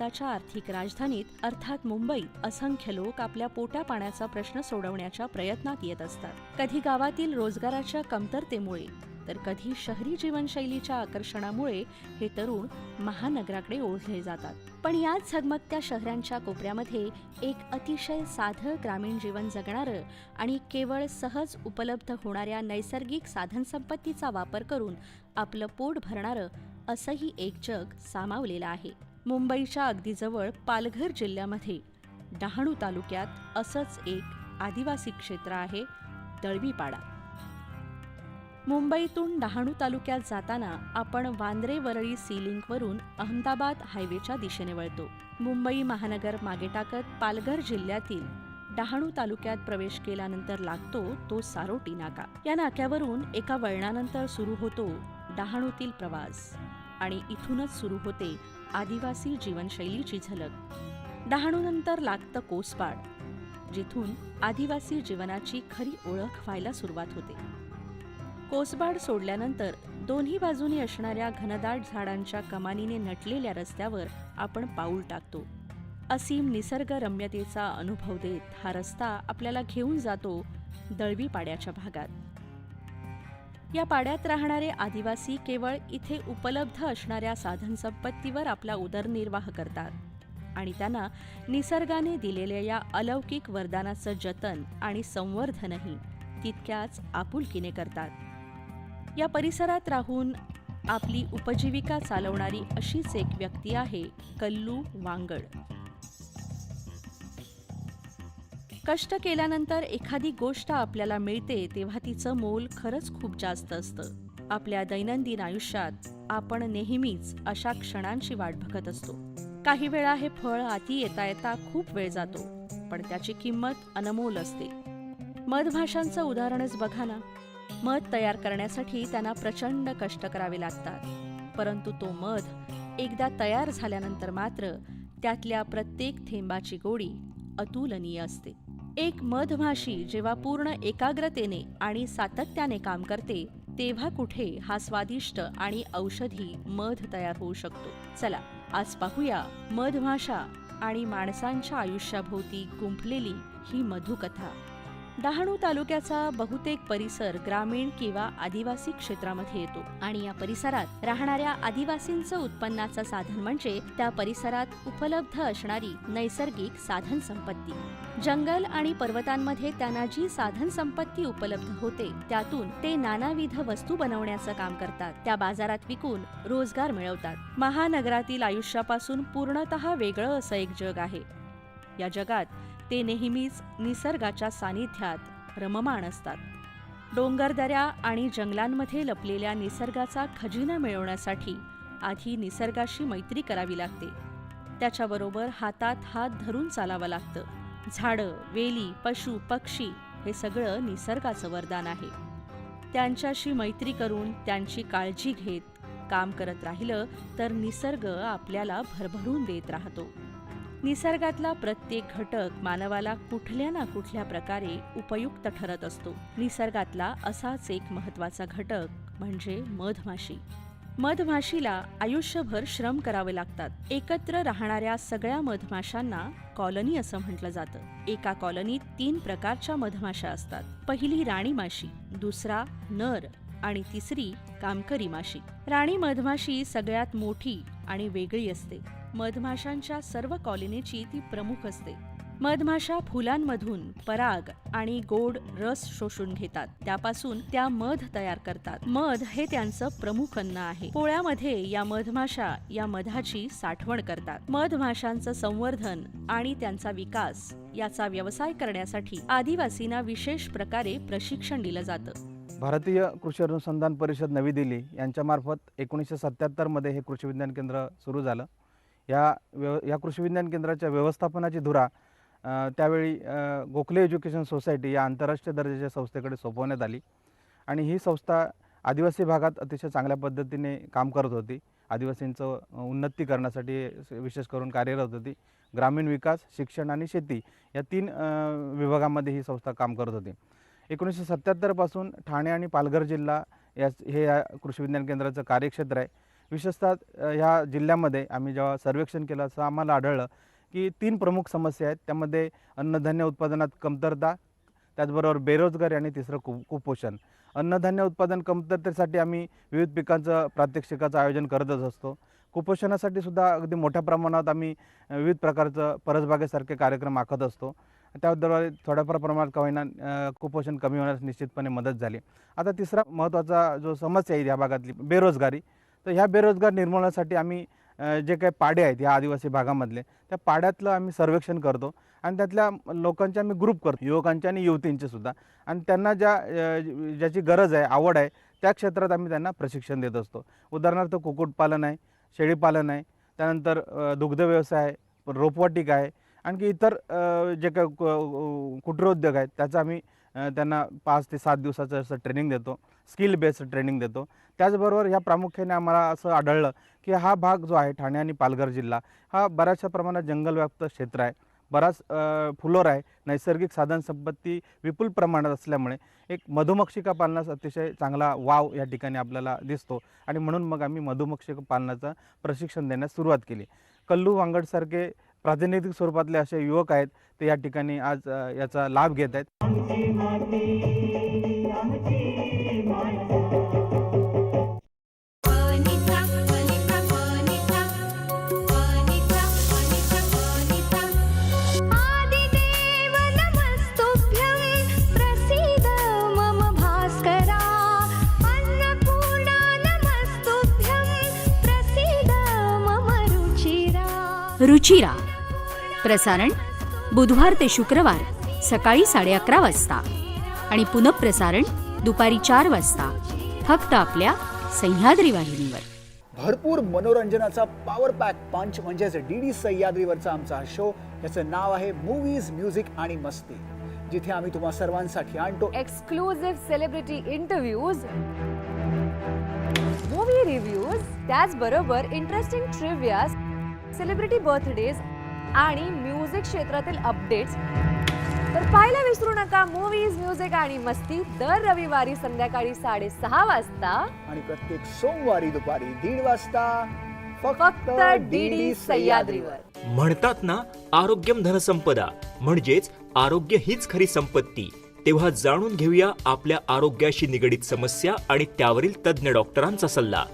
भारताच्या आर्थिक राजधानीत अर्थात मुंबईत असंख्य लोक आपल्या पोटा पाण्याचा प्रश्न सोडवण्याच्या प्रयत्नात येत असतात. कधी गावातील रोजगाराच्या कमतरतेमुळे तर कधी शहरी जीवनशैलीच्या आकर्षणामुळे हे तरुण महानगराकडे ओढले जातात. पण याच झगमगत्या शहरांच्या कोपऱ्यामध्ये एक अतिशय साधं ग्रामीण जीवन जगणारं आणि केवळ सहज उपलब्ध होणाऱ्या नैसर्गिक साधनसंपत्तीचा वापर करून आपलं पोट भरणारं असंही एक जग सामावलेलं आहे. मुंबईच्या अगदी जवळ पालघर जिल्ह्यामध्ये. डहाणू तालुक्यात असंच एक आदिवासी क्षेत्र आहे दळवीपाडा मुंबईतून डहाणू तालुक्यात जाताना आपण वांद्रे वरळी सी लिंकवरून अहमदाबाद हायवेच्या दिशेने वळतो. मुंबई महानगर मागे टाकत पालघर जिल्ह्यातील डहाणू तालुक्यात प्रवेश केल्यानंतर लागतो तो सारोटी नाका या नाक्यावरून एका वळणानंतर सुरू होतो डहाणूतील प्रवास. आणि इथूनच सुरू होते आदिवासी जीवनशैलीची झलक. डहाणूनंतर लागतं कोसपाड जिथून आदिवासी जीवनाची खरी ओळख व्हायला सुरुवात होते. कोसबाड सोडल्यानंतर दोन्ही बाजूनी असणाऱ्या घनदाट झाडांच्या कमानीने नटलेल्या रस्त्यावर आपण पाऊल टाकतो. असीम निसर्गरम्यतेचा अनुभव देत हा रस्ता आपल्याला घेऊन जातो दळवी पाड्याच्या भागात. या पाड्यात राहणारे आदिवासी केवळ इथे उपलब्ध असणाऱ्या साधनसंपत्तीवर आपला उदरनिर्वाह करतात आणि त्यांना निसर्गाने दिलेल्या या अलौकिक वरदानाचं जतन आणि संवर्धनही तितक्याच आपुलकीने करतात. या परिसरात राहून आपली उपजीविका चालवणारी अशीच एक व्यक्ती आहे कल्लू वांगड. कष्ट केल्यानंतर एखादी गोष्ट आपल्याला मिळते तेव्हा तिचं मोल खरंच खूप जास्त असतं. आपल्या दैनंदिन आयुष्यात आपण नेहमीच अशा क्षणांची वाट बघत असतो. काही वेळा हे फळ आती येता येता खूप वेळ जातो पण त्याची किंमत अनमोल असते. मधमाशांचं उदाहरणच बघा ना. मध तयार करण्यासाठी त्यांना प्रचंड कष्ट करावे लागतात परंतु तो मध एकदा तयार झाल्यानंतर मात्र त्यातल्या प्रत्येक थेंबाची गोडी अतुलनीय असते. एक मधमाशी जेव्हा पूर्ण एकाग्रतेने आणि सातत्याने काम करते तेव्हा कुठे हा स्वादिष्ट आणि औषधी मध तयार होऊ शकतो. चला आज पाहूया मधमाशा आणि माणसांच्या आयुष्याभोवती गुंफलेली ही मधुकथा. डहाणू तालुक्याचा बहुतेक परिसर ग्रामीण किंवा आदिवासी क्षेत्रामध्ये येतो. आणि या परिसरात राहणाऱ्या आदिवासींचं उत्पन्नाचं साधन म्हणजे त्या परिसरात उपलब्ध असणारी नैसर्गिक साधन संपत्ती जंगल आणि पर्वतांमध्ये त्यांना जी साधन संपत्ती उपलब्ध होते त्यातून ते नानाविध वस्तू बनवण्याचं काम करतात. त्या बाजारात विकून रोजगार मिळवतात. महानगरातील आयुष्यापासून पूर्णतः वेगळं असं एक जग आहे. या जगात ते नेहमीच निसर्गाच्या सानिध्यात रममाण असतात. डोंगरदऱ्या आणि जंगलांमध्ये लपलेल्या निसर्गाचा खजिना मिळवण्यासाठी आधी निसर्गाशी मैत्री करावी लागते. त्याच्याबरोबर हातात हात धरून चालावं लागतं. झाडं वेली पशु पक्षी हे सगळं निसर्गाचं वरदान आहे. त्यांच्याशी मैत्री करून त्यांची काळजी घेत काम करत राहिलं तर निसर्ग आपल्याला भरभरून देत राहतो. निसर्गातला प्रत्येक घटक मानवाला कुठल्या ना कुठल्या प्रकारे उपयुक्त ठरत असतो. निसर्गातला असाच एक महत्त्वाचा घटक म्हणजे मधमाशी. मधमाशीला आयुष्यभर श्रम करावे लागतात. एकत्र राहणाऱ्या सगळ्या मधमाशांना कॉलनी असं म्हटलं जातं. एका कॉलनीत तीन प्रकारच्या मधमाशा असतात. पहिली राणी माशी दुसरा नर आणि तिसरी कामकरी माशी. राणी मधमाशी सगळ्यात मोठी आणि वेगळी असते. मधमाशांच्या सर्व कॉलनीची ती प्रमुख असते. मधमाशा फुलांमधून पराग आणि गोड रस शोषून घेतात. त्यापासून त्या मध तयार करतात. मध हे त्यांचं प्रमुख अन्न आहे. पोळ्यामध्ये या मधमाशा या मधाची साठवण करतात. मधमाशांचं संवर्धन आणि त्यांचा विकास याचा व्यवसाय करण्यासाठी आदिवासींना विशेष प्रकारे प्रशिक्षण दिलं जातं. भारतीय कृषी अनुसंधान परिषद नवी दिल्ली यांच्यामार्फत एकोणीसशे सत्त्याहत्तरमध्ये हे कृषी विज्ञान केंद्र सुरू झालं. या व्यव या कृषी विज्ञान केंद्राच्या व्यवस्थापनाची धुरा त्यावेळी गोखले एज्युकेशन सोसायटी या आंतरराष्ट्रीय दर्जाच्या संस्थेकडे सोपवण्यात आली आणि ही संस्था आदिवासी भागात अतिशय चांगल्या पद्धतीने काम करत होती. आदिवासींचं उन्नती करण्यासाठी विशेष करून कार्यरत होती. ग्रामीण विकास शिक्षण आणि शेती या तीन विभागामध्ये ही संस्था काम करत होती. एकोणीसशे सत्त्याहत्तरपासून ठाणे आणि पालघर जिल्हा या हे या कृषी विज्ञान केंद्राचं कार्यक्षेत्र आहे. विशेषतः ह्या जिल्ह्यामध्ये आम्ही जेव्हा सर्वेक्षण केलं असं आम्हाला आढळलं की तीन प्रमुख समस्या आहेत. त्यामध्ये अन्नधान्य उत्पादनात कमतरता त्याचबरोबर बेरोजगारी आणि तिसरं कु कुपोषण. अन्नधान्य उत्पादन कमतरतेसाठी आम्ही विविध पिकांचं प्रात्यक्षिकाचं आयोजन करतच असतो. कुपोषणासाठी सुद्धा अगदी मोठ्या प्रमाणात आम्ही विविध प्रकारचं परसबागेसारखे कार्यक्रम आखत असतो. त्याद्वारे थोड्याफार प्रमाणात का होईना कुपोषण कमी होण्यास निश्चितपणे मदत झाली. आता तिसरा महत्त्वाचा जो समस्या आहे या भागातली बेरोजगारी. तर ह्या बेरोजगार निर्मूलनासाठी आम्ही जे काही पाडे आहेत या आदिवासी भागामधले त्या पाड्यातलं आम्ही सर्वेक्षण करतो आणि त्यातल्या लोकांचे आम्ही ग्रुप करतो युवकांचे आणि युवतींचे सुद्धा. आणि त्यांना ज्या ज्याची गरज आहे आवड आहे त्या क्षेत्रात आम्ही त्यांना प्रशिक्षण देत असतो. उदाहरणार्थ कुक्कुटपालन आहे शेळीपालन आहे त्यानंतर दुग्ध व्यवसाय आहे रोपवाटिका आहे आणखी इतर जे काय कु- कुटीरोद्योग आहेत त्याचं आम्ही त्यांना पाच ते सात दिवसाचं असं ट्रेनिंग देतो. स्किल बेस्ड ट्रेनिंग देतो. त्याचबरोबर ह्या प्रामुख्याने आम्हाला असं आढळलं की हा भाग जो आहे ठाणे आणि पालघर जिल्हा हा बऱ्याचशा प्रमाणात जंगलव्याप्त क्षेत्र आहे. बराच फुलोर आहे. नैसर्गिक साधनसंपत्ती विपुल प्रमाणात असल्यामुळे एक मधुमक्षिका पालनास अतिशय चांगला वाव या ठिकाणी आपल्याला दिसतो आणि म्हणून मग आम्ही मधुमक्षिका पालनाचं प्रशिक्षण देण्यास सुरुवात केली. कल्लू वांगडसारखे प्रातिनिधिक स्वरूपातले असे युवक आहेत ते या ठिकाणी आज याचा लाभ घेत आहेत. रुचिरा। प्रसारण बुधवार ते शुक्रवार सकाळी साडे अकरा वाजता आणि पुनःप्रसारण दुपारी चार वाजता फक्त आपल्या सह्याद्री वाहिनीवर. भरपूर मनोरंजनाचा पॉवर पॅक पंच म्हणजेच डी डी सह्याद्रीवरचा आमचा हा शो याचं नाव आहे मूवीज म्युझिक आणि मस्ती जिथे आम्ही तुम्हा सर्वांसाठी आणतो exclusive celebrity interviews movie reviews त्याचबरोबर इंटरेस्टिंग ट्रिव्हियाज सेलिब्रिटी बर्थडेज आणि म्युझिक क्षेत्रातील अपडेट्स. तर पाहायला विसरू नका मूवीज म्युझिक आणि मस्ती दर रविवारी संध्याकाळी साडेसहा वाजता. आणि प्रत्येक सोमवारी दुपारी दीड वाजता फक्त डी डी सह्याद्रीवर. म्हणतात ना आरोग्यम धनसंपदा म्हणजेच आरोग्य हीच खरी संपत्ती. तेव्हा जाणून घेऊया आपल्या आरोग्याशी निगडीत समस्या आणि त्यावरील तज्ज्ञ डॉक्टरांचा सल्ला.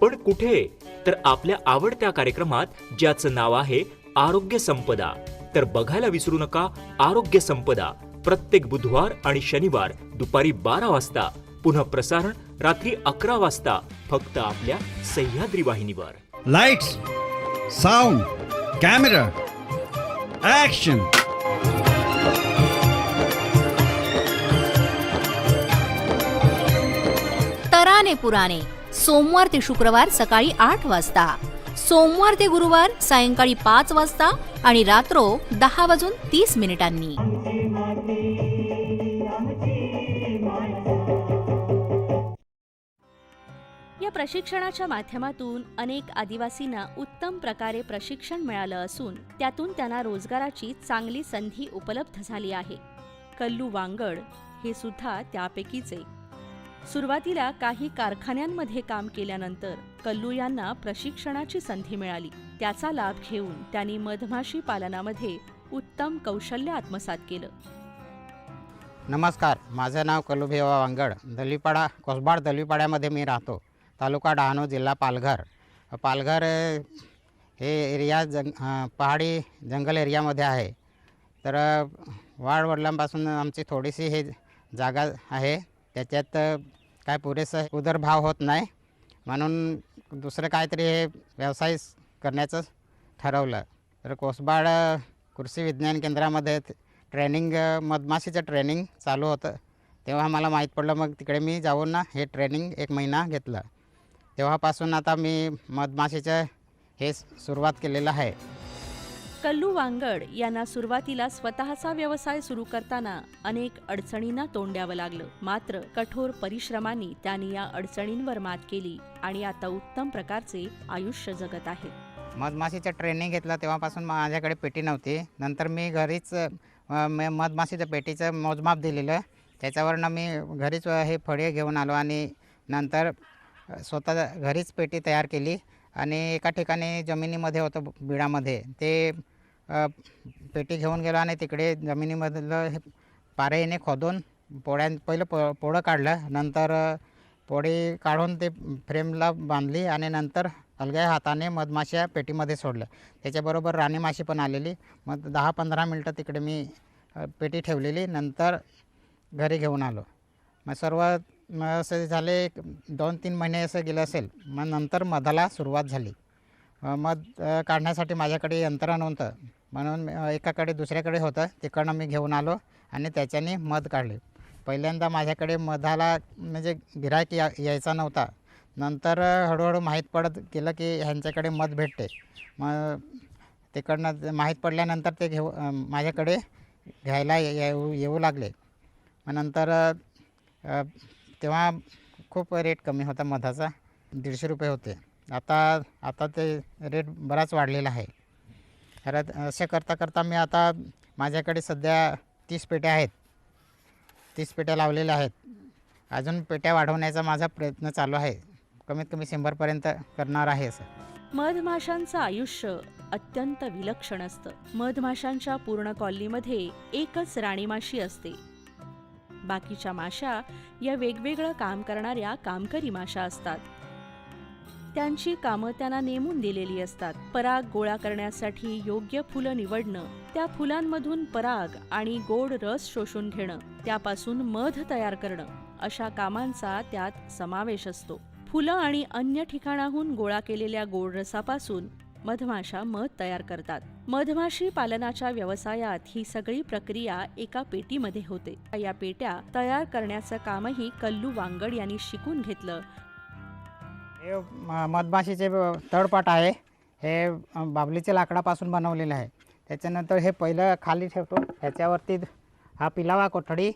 पण कुठे? तर आपल्या आवडत्या कार्यक्रमात ज्याचं नाव आहे आरोग्य संपदा. तर बघायला विसरू नका आरोग्य संपदा. प्रत्येक बुधवार आणि शनिवार दुपारी बारा वाजता. पुन्हा प्रसारण रात्री अकरा वाजता. फक्त आपल्या सह्याद्री वाहिनीवर. Lights, sound, camera, action. तराने पुराणे. सोमवार ते शुक्रवार सकाळी आठ वाजता. सोमवार ते गुरुवार सायंकाळी पाच वाजता आणि रात्रो दहा वाजून तीस मिनिटांनी. या प्रशिक्षणाच्या माध्यमातून अनेक आदिवासींना उत्तम प्रकारे प्रशिक्षण मिळालं असून त्यातून त्यांना रोजगाराची चांगली संधी उपलब्ध झाली आहे. कल्लू वांगड हे सुद्धा त्यापैकीच. एक सुरुवातीला काही कारखान्यांमध्ये काम केल्यानंतर कल्लू यांना प्रशिक्षणाची संधी मिळाली. त्याचा लाभ घेऊन त्यांनी मधमाशी पालनामध्ये उत्तम कौशल्य आत्मसात केलं. नमस्कार माझं नाव कलुभेवा वांगड. दलीपाडा कोसबाड दलीपाड्यामध्ये मी राहतो. तालुका डहाणू जिल्हा पालघर. पालघर हे एरिया जंग पहाडी जंगल एरियामध्ये आहे. तर अ, वाडवडिलांपासून आमची थोडीशी हे जागा आहे. त्याच्यात काय पुरेसं उदरभाव होत नाही. म्हणून दुसरं काहीतरी हे व्यवसाय करण्याचं ठरवलं. तर कोसबाड कृषी विज्ञान केंद्रामध्ये ट्रेनिंग मधमाशीचं ट्रेनिंग चालू होतं. तेव्हा मला माहीत पडलं मग तिकडे मी जाऊन ना हे ट्रेनिंग एक महिना घेतलं. तेव्हापासून आता मी मधमाशीचं हे सुरुवात केलेलं आहे. कल्लू वांगड यांना सुरुवातीला स्वतःचा व्यवसाय सुरू करताना अनेक अडचणींना तोंड द्यावं लागलं. मात्र कठोर परिश्रमांनी त्यांनी या अडचणींवर मात केली आणि आता उत्तम प्रकारचे आयुष्य जगत आहेत मधमाशीचं ट्रेनिंग घेतलं. तेव्हापासून माझ्याकडे पेटी नव्हती. नंतर मी घरीच म- मधमाशीचं पेटीचं मोजमाप दिलेलं. त्याच्यावरनं मी घरीच हे फळे घेऊन आलो आणि नंतर स्वतः घरीच पेटी तयार केली. आणि एका ठिकाणी जमिनीमध्ये होतं बिडामध्ये ते पेटी घेऊन गेलो आणि तिकडे जमिनीमधलं हे पारेने खोदून पोळ्यां पहिलं प पोळं काढलं. नंतर पोळी काढून ते फ्रेमला बांधली आणि नंतर अलग्या हाताने मधमाशा पेटीमध्ये सोडलं. त्याच्याबरोबर राणी माशी पण आलेली. मग दहा पंधरा मिनटं तिकडे मी पेटी ठेवलेली. नंतर घरी घेऊन आलो. मग सर्व मग असे झाले एक दोन तीन महिने असं गेलं असेल. मग नंतर मधाला सुरुवात झाली. मध काढण्यासाठी माझ्याकडे यंत्र नव्हतं. म्हणून एकाकडे दुसऱ्याकडे होतं. तिकडनं मी घेऊन आलो आणि त्याच्याने मध काढले. पहिल्यांदा माझ्याकडे मधाला म्हणजे गिरायक या यायचा नव्हता. नंतर हळूहळू माहीत पडत गेलं की ह्यांच्याकडे मध भेटते. मग तिकडनं माहीत पडल्यानंतर ते घेऊ माझ्याकडे घ्यायला येऊ येऊ लागले. मग नंतर तेव्हा खूप रेट कमी होता मधाचा. दीडशे रुपये होते. आता आता ते रेट बराच वाढलेला आहे. खरं असे करता करता मी आता माझ्याकडे सध्या तीस पेट्या आहेत. तीस पेट्या लावलेल्या आहेत. अजून पेट्या वाढवण्याचा माझा प्रयत्न चालू आहे. कमीत कमी शंभरपर्यंत करणार आहे असं. मधमाशांचं आयुष्य अत्यंत विलक्षण असतं. मधमाशांच्या पूर्ण कॉलनीमध्ये एकच राणीमाशी असते. बाकीच्या माशा या वेगवेगळं काम करणाऱ्या कामकरी माशा असतात. त्यांची कामं त्यांना नेमून दिलेली असतात. पराग गोळा करण्यासाठी योग्य फुलं निवडणं त्या फुलांमधून पराग आणि गोड रस शोषून घेणं त्यापासून मध तयार करणं अशा कामांचा त्यात समावेश असतो. फुलं आणि अन्य ठिकाणाहून गोळा केलेल्या गोड रसापासून मधमाशा मध तयार करतात. मधमाशी पालनाच्या व्यवसायात ही सगळी प्रक्रिया एका पेटीमध्ये होते. या पेट्या तयार करण्याचं कामही कल्लू वांगड यांनी शिकून घेतलं हे म- मधमाशीचे ब- तळपाट आहे. हे अ, बाभलीच्या लाकडापासून बनवलेलं आहे. त्याच्यानंतर हे पहिलं खाली ठेवतो. ह्याच्यावरती हा पिलावा कोठडी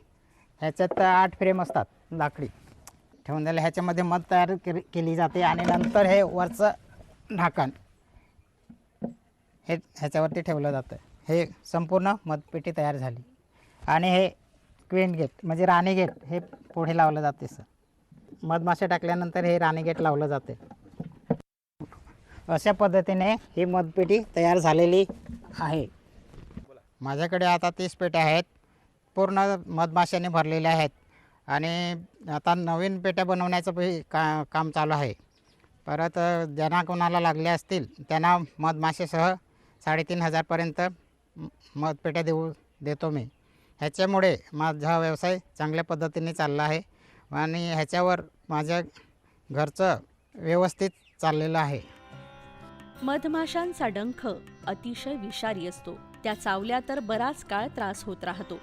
ह्याच्यात आठ फ्रेम असतात लाकडी. ठेवून दिले ह्याच्यामध्ये मध तयार केली केली जाते. आणि नंतर हे वरचं ढाकण हे ह्याच्यावरती ठेवलं जातं. हे संपूर्ण मधपेटी तयार झाली. आणि हे क्वीन गेट म्हणजे राणी गेट हे पुढे लावलं जाते सर. मधमाशा टाकल्यानंतर हे राणीगेट लावलं जाते. अशा पद्धतीने ही मधपेटी तयार झालेली आहे. माझ्याकडे आता तीस पेट्या आहेत. पूर्ण मधमाशाने भरलेल्या आहेत. आणि आता नवीन पेट्या बनवण्याचं का काम चालू आहे. परत ज्यांना कोणाला लागल्या असतील त्यांना मधमाशेसह साडेतीन हजारपर्यंत मधपेट्या देऊ देतो मी. ह्याच्यामुळे माझा व्यवसाय चांगल्या पद्धतीने चालला आहे. आणि ह्याच्यावर माझ्या घरचं व्यवस्थित चाललेलं आहे. मधमाशांचा डंख अतिशय विषारी असतो. त्या चावल्या तर बराच काळ त्रास होत राहतो.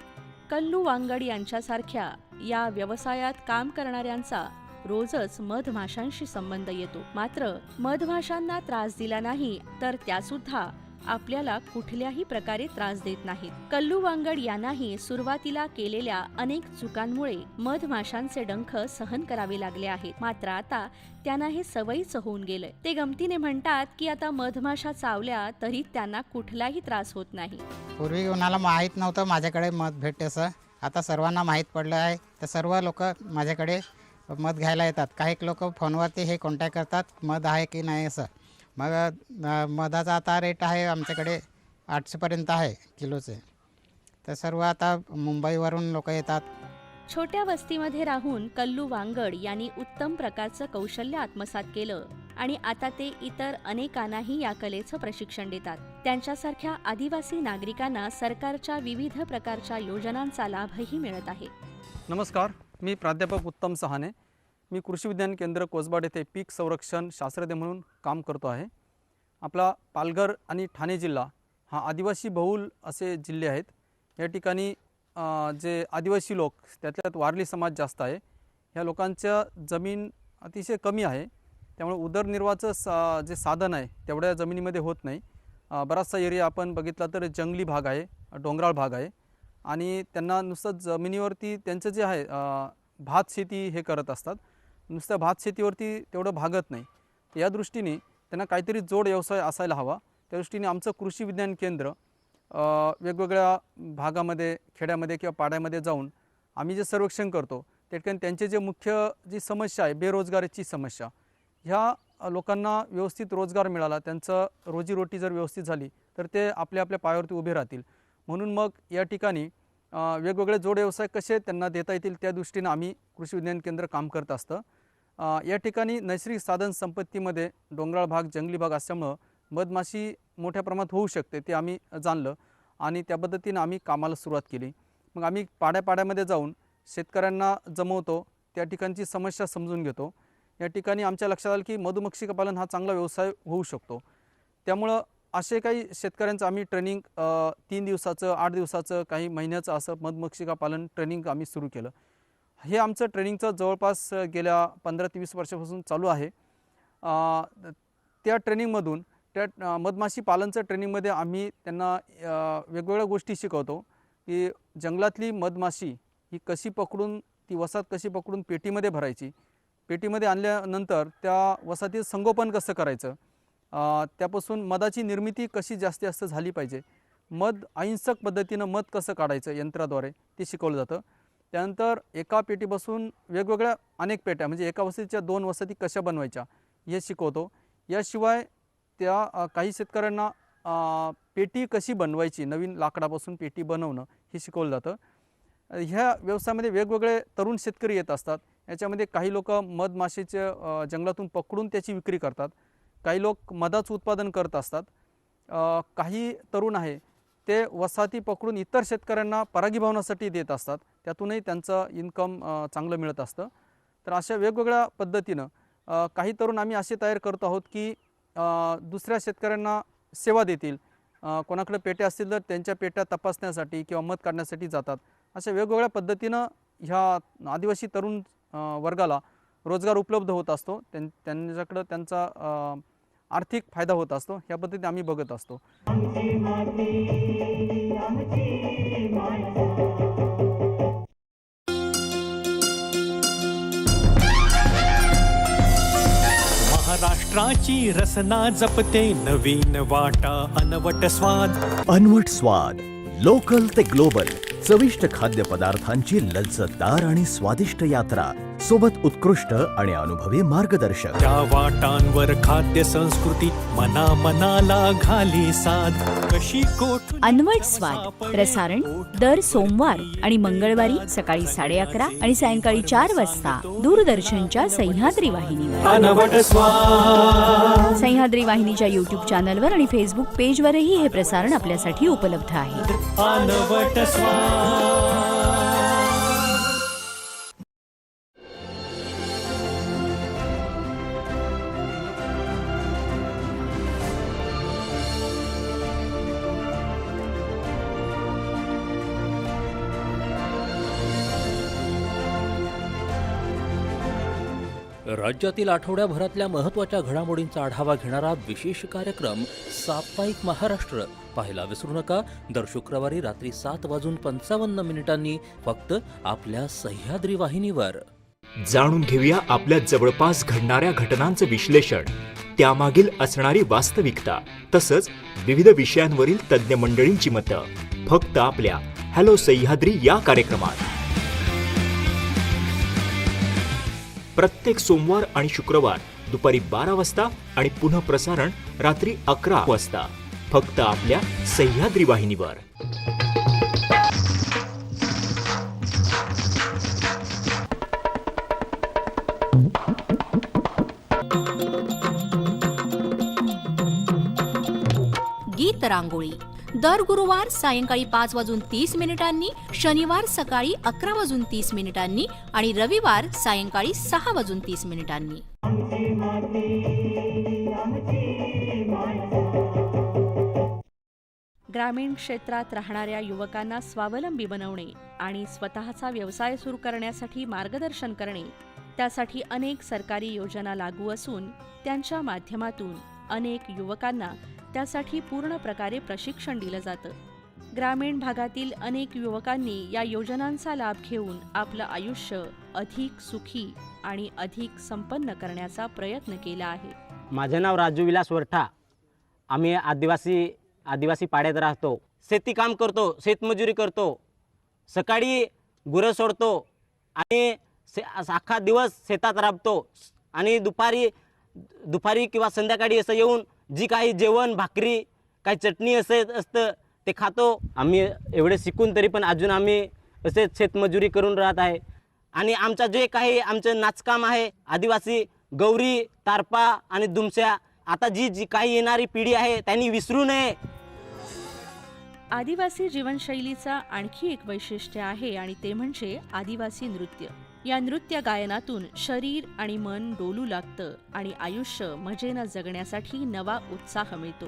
कल्लू वांगड यांच्यासारख्या या व्यवसायात काम करणाऱ्यांचा रोजच मधमाशांशी संबंध येतो. मात्र मधमाशांना त्रास दिला नाही तर त्या सुद्धा आपल्याला कुठल्याही प्रकारे त्रास देत नाहीत. कल्लू वांगड यांनाही सुरुवातीला केलेल्या अनेक चुकांमुळे मधमाशांचे डंख सहन करावे लागले आहेत. मात्र आता त्यांना हे सवयीच होऊन गेलंय. ते गमतीने म्हणतात की आता मधमाशा चावल्या तरी त्यांना कुठलाही त्रास होत नाही. पूर्वी कोणाला माहीत नव्हतं माझ्याकडे मध भेटते असं आता सर्वांना माहीत पडलं आहे. तर सर्व लोक माझ्याकडे मध घ्यायला येतात. काही लोक फोनवरती हे कॉन्टॅक्ट करतात मध आहे की नाही असं. मग मधाचा आता रेट आहे आमच्याकडे आठशेपर्यंत आहे किलोचे. तर सर्व आता मुंबईवरून लोक येतात. छोट्या वस्तीमध्ये राहून कल्लू वांगड यांनी उत्तम प्रकारचं कौशल्य आत्मसात केलं आणि आता ते इतर अनेकांनाही या कलेचं प्रशिक्षण देतात. त्यांच्यासारख्या आदिवासी नागरिकांना सरकारच्या विविध प्रकारच्या योजनांचा लाभही मिळत आहे. नमस्कार मी प्राध्यापक उत्तम सहाने. मी कृषी विज्ञान केंद्र कोसबाड येथे पीक संरक्षण शास्त्रज्ञ म्हणून काम करतो आहे. आपला पालघर आणि ठाणे जिल्हा हा आदिवासी बहुल असे जिल्हे आहेत. या ठिकाणी जे आदिवासी लोक त्यातल्यात वारली समाज जास्त आहे. ह्या लोकांच्या जमीन अतिशय कमी आहे. त्यामुळे उदरनिर्वाहाचं सा जे साधन आहे तेवढ्या जमिनीमध्ये होत नाही. बराचसा एरिया आपण बघितला तर जंगली भाग आहे डोंगराळ भाग आहे. आणि त्यांना नुसतं जमिनीवरती त्यांचं जे आहे भात शेती हे करत असतात. नुसतं भात शेतीवरती तेवढं भागत नाही. तर या दृष्टीने त्यांना काहीतरी जोड व्यवसाय असायला हवा. त्या दृष्टीने आमचं कृषी विज्ञान केंद्र वेगवेगळ्या भागामध्ये खेड्यामध्ये किंवा पाड्यामध्ये जाऊन आम्ही जे सर्वेक्षण करतो त्या ठिकाणी त्यांचे जे मुख्य जी समस्या आहे बेरोजगारीची समस्या ह्या लोकांना व्यवस्थित रोजगार मिळाला त्यांचं रोजीरोटी जर व्यवस्थित झाली तर ते आपल्या आपल्या पायावरती उभे राहतील. म्हणून मग या ठिकाणी वेगवेगळे जोड व्यवसाय कसे त्यांना देता येतील त्या दृष्टीनं आम्ही कृषी विज्ञान केंद्र काम करत असतं. या ठिकाणी नैसर्गिक साधन संपत्तीमध्ये डोंगराळ भाग जंगली भाग असल्यामुळं मधमाशी मोठ्या प्रमाणात होऊ शकते ते आम्ही जाणलं आणि त्या पद्धतीनं आम्ही कामाला सुरुवात केली. मग आम्ही पाड्यापाड्यामध्ये जाऊन शेतकऱ्यांना जमवतो त्या ठिकाणची समस्या समजून घेतो. या ठिकाणी आमच्या लक्षात आलं की मधुमक्षिका पालन हा चांगला व्यवसाय होऊ शकतो. त्यामुळं असे काही शेतकऱ्यांचं आम्ही ट्रेनिंग तीन दिवसाचं आठ दिवसाचं काही महिन्याचं असं मधमक्षिका पालन ट्रेनिंग आम्ही सुरू केलं. हे आमचं ट्रेनिंगचं जवळपास गेल्या पंधरा ते वीस वर्षापासून चालू आहे. त्या ट्रेनिंगमधून त्या मधमाशी पालनचं ट्रेनिंगमध्ये आम्ही त्यांना वेगवेगळ्या गोष्टी शिकवतो की जंगलातली मधमाशी ही कशी पकडून ती वसाहत कशी पकडून पेटीमध्ये भरायची? पेटीमध्ये आणल्यानंतर त्या वसाहतीचं संगोपन कसं करायचं? त्यापासून मधाची निर्मिती कशी जास्तीत जास्त झाली पाहिजे? मध अहिंसक पद्धतीनं मध कसं काढायचं यंत्राद्वारे ते शिकवलं जातं. त्यानंतर एका पेटीपासून वेगवेगळ्या अनेक पेट्या म्हणजे एका वसतीच्या दोन वसती कशा बनवायच्या हे शिकवतो. याशिवाय त्या काही शेतकऱ्यांना पेटी कशी बनवायची नवीन लाकडापासून पेटी बनवणं हे शिकवलं जातं. ह्या व्यवसायामध्ये वेगवेगळे तरुण शेतकरी येत असतात. याच्यामध्ये काही लोक मधमाशीचे जंगलातून पकडून त्याची विक्री करतात. काही लोक मधाचं उत्पादन करत असतात. काही तरुण आहे ते वसाहती पकडून इतर शेतकऱ्यांना परागीभवनासाठी देत असतात. त्यातूनही त्यांचं इन्कम चांगलं मिळत असतं. तर अशा वेगवेगळ्या पद्धतीनं काही तरुण आम्ही असे तयार करत आहोत की दुसऱ्या शेतकऱ्यांना सेवा देतील. कोणाकडे पेट्या असतील तर त्यांच्या पेट्या तपासण्यासाठी किंवा मत काढण्यासाठी जातात. अशा वेगवेगळ्या पद्धतीनं ह्या आदिवासी तरुण वर्गाला रोजगार उपलब्ध होत असतो. त्यां त्यांच्याकडं त्यांचा आर्थिक फायदा होत असतो ह्या पद्धतीने आम्ही बघत असतो. महाराष्ट्राची रसना जपते नवीन वाटा अनवट स्वाद. अनवट स्वाद लोकल ते ग्लोबल चविष्ट खाद्यपदार्थांची लज्जतदार आणि स्वादिष्ट यात्रा. सोबत उत्कृष्ट आणि अनुभवी मार्गदर्शक. त्या वाटांवर खाद्य संस्कृती मना मनाला घाली साध कशी कोठ अनवट स्वाद प्रसारण दर सोमवार आणि मंगळवारी सकाळी साडे अकरा आणि सायंकाळी चार वाजता दूरदर्शनच्या सह्याद्री वाहिनीवर. अनवट स्वाद. सह्याद्री वाहिनीच्या युट्यूब चॅनलवर आणि फेसबुक पेजवरही हे प्रसारण आपल्यासाठी उपलब्ध आहे. अनवट स्वाद. love. राज्यातील आठवड्याभरातल्या महत्त्वाच्या घडामोडींचा आढावा घेणारा विशेष कार्यक्रम साप्ताहिक महाराष्ट्र. पाहायला विसरू नका. दर शुक्रवारी रात्री सात वाजून पंचावन्न मिनिटांनी फक्त आपल्या सह्याद्री वाहिनीवर. जाणून घेऊया आपल्या जवळपास घडणाऱ्या घटनांचं विश्लेषण. त्यामागील असणारी वास्तविकता तसंच विविध विषयांवरील तज्ज्ञ मंडळींची मतं. फक्त आपल्या हॅलो सह्याद्री या कार्यक्रमात. प्रत्येक सोमवार आणि शुक्रवार दुपारी बारा वाजता आणि पुन्हा प्रसारण रात्री अकरा वाजता. फक्त आपल्या सह्याद्री वाहिनीवर. गीत रांगोळी. दर गुरुवार सायंकाळी पाच वाजून तीस मिनिटांनी शनिवार सकाळी अकरा वाजून तीस मिनिटांनी आणि रविवार सायंकाळी सहा वाजून तीस मिनिटांनी. ग्रामीण क्षेत्रात राहणाऱ्या युवकांना स्वावलंबी बनवणे आणि स्वतःचा व्यवसाय सुरू करण्यासाठी मार्गदर्शन करणे त्यासाठी अनेक सरकारी योजना लागू असून त्यांच्या माध्यमातून अनेक युवकांना त्यासाठी पूर्ण प्रकारे प्रशिक्षण दिलं जातं. ग्रामीण भागातील अनेक युवकांनी या योजनांचा लाभ घेऊन आपलं आयुष्य अधिक सुखी आणि अधिक संपन्न करण्याचा प्रयत्न केला आहे. माझं नाव राजू विलास वरठा. आम्ही आदिवासी आदिवासी पाड्यात राहतो. शेती काम करतो शेतमजुरी करतो. सकाळी गुरं सोडतो आणि से अख्खा दिवस शेतात राबतो. आणि दुपारी दुपारी किंवा संध्याकाळी असं येऊन जी काही जेवण भाकरी काही चटणी असं असतं ते खातो. आम्ही एवढे शिकून तरी पण अजून आम्ही असेच शेतमजुरी करून राहत आहे. आणि आमचं जे काही आमचं नाचकाम आहे आदिवासी गौरी तारपा आणि दुमस्या आता जी जी काही येणारी पिढी आहे त्यांनी विसरू नये. आदिवासी जीवनशैलीचा आणखी एक वैशिष्ट्य आहे आणि ते म्हणजे आदिवासी नृत्य. या नृत्य गायनातून शरीर आणि मन डोलू लागतं आणि आयुष्य मजेनं जगण्यासाठी नवा उत्साह मिळतो.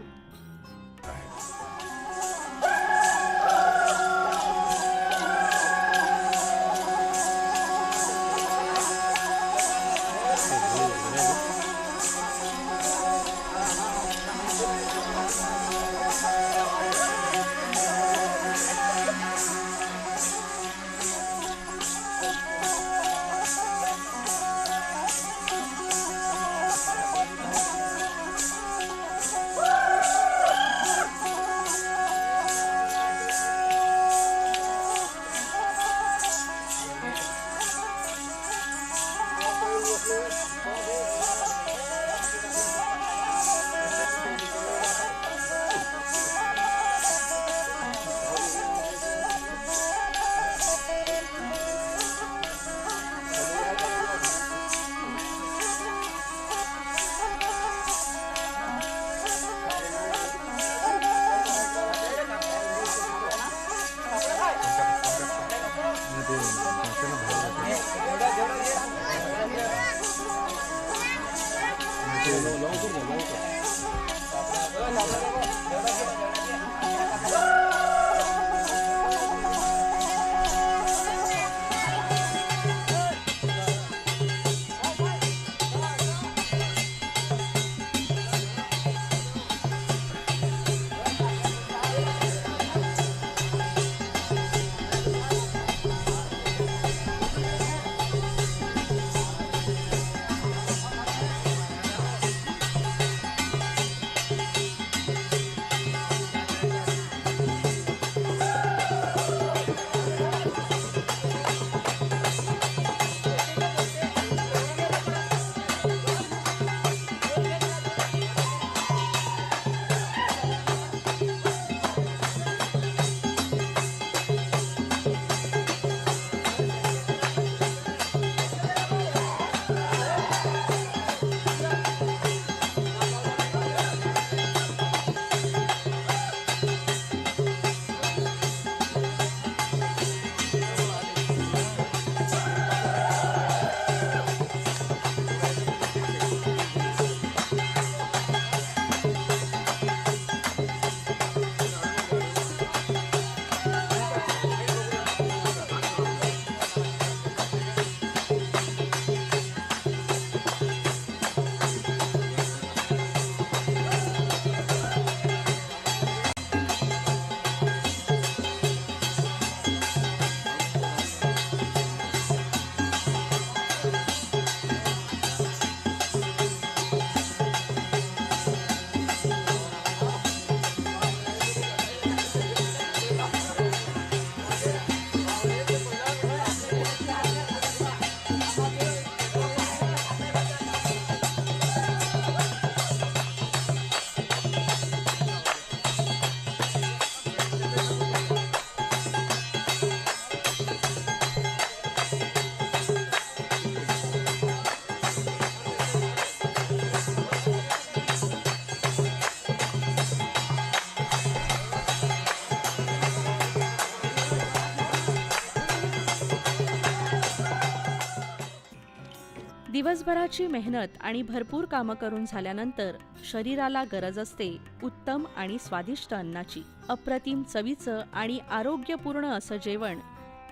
दिवसभराची मेहनत आणि भरपूर कामं करून झाल्यानंतर शरीराला गरज असते उत्तम आणि स्वादिष्ट अन्नाची. अप्रतिम चवीचं आणि आरोग्यपूर्ण असं जेवण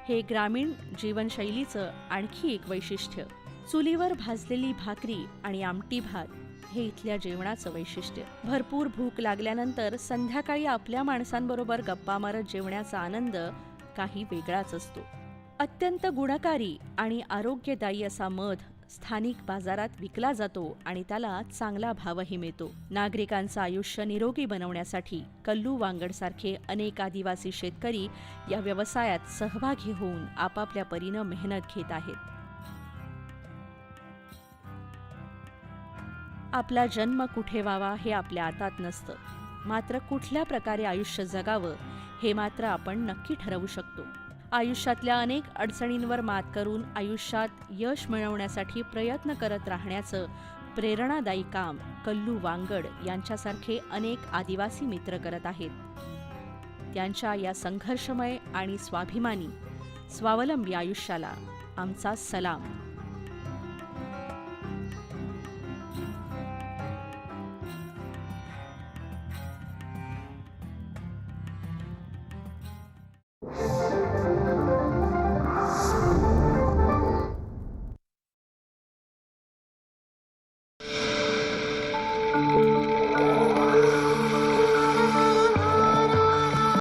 हे ग्रामीण जीवनशैलीचं आणखी एक वैशिष्ट्य. चुलीवर भाजलेली भाकरी आणि आमटी भात हे इथल्या जेवणाचं वैशिष्ट्य. भरपूर भूक लागल्यानंतर संध्याकाळी आपल्या माणसांबरोबर गप्पा मारत जेवण्याचा आनंद काही वेगळाच असतो. अत्यंत गुणकारी आणि आरोग्यदायी असा मध स्थानिक बाजारात विकला जातो आणि त्याला चांगला भावही मिळतो. नागरिकांचं आयुष्य निरोगी बनवण्यासाठी कल्लू वांगडसारखे अनेक आदिवासी शेतकरी या व्यवसायात सहभागी होऊन आपापल्या परीनं मेहनत घेत आहेत. आपला जन्म कुठे व्हावा हे आपल्या हातात नसतं. मात्र कुठल्या प्रकारे आयुष्य जगावं हे मात्र आपण नक्की ठरवू शकतो. आयुष्यातल्या अनेक अडचणींवर मात करून आयुष्यात यश मिळवण्यासाठी प्रयत्न करत राहण्याचं प्रेरणादायी काम कल्लू वांगड यांच्यासारखे अनेक आदिवासी मित्र करत आहेत. त्यांच्या या संघर्षमय आणि स्वाभिमानी स्वावलंबी आयुष्याला आमचा सलाम.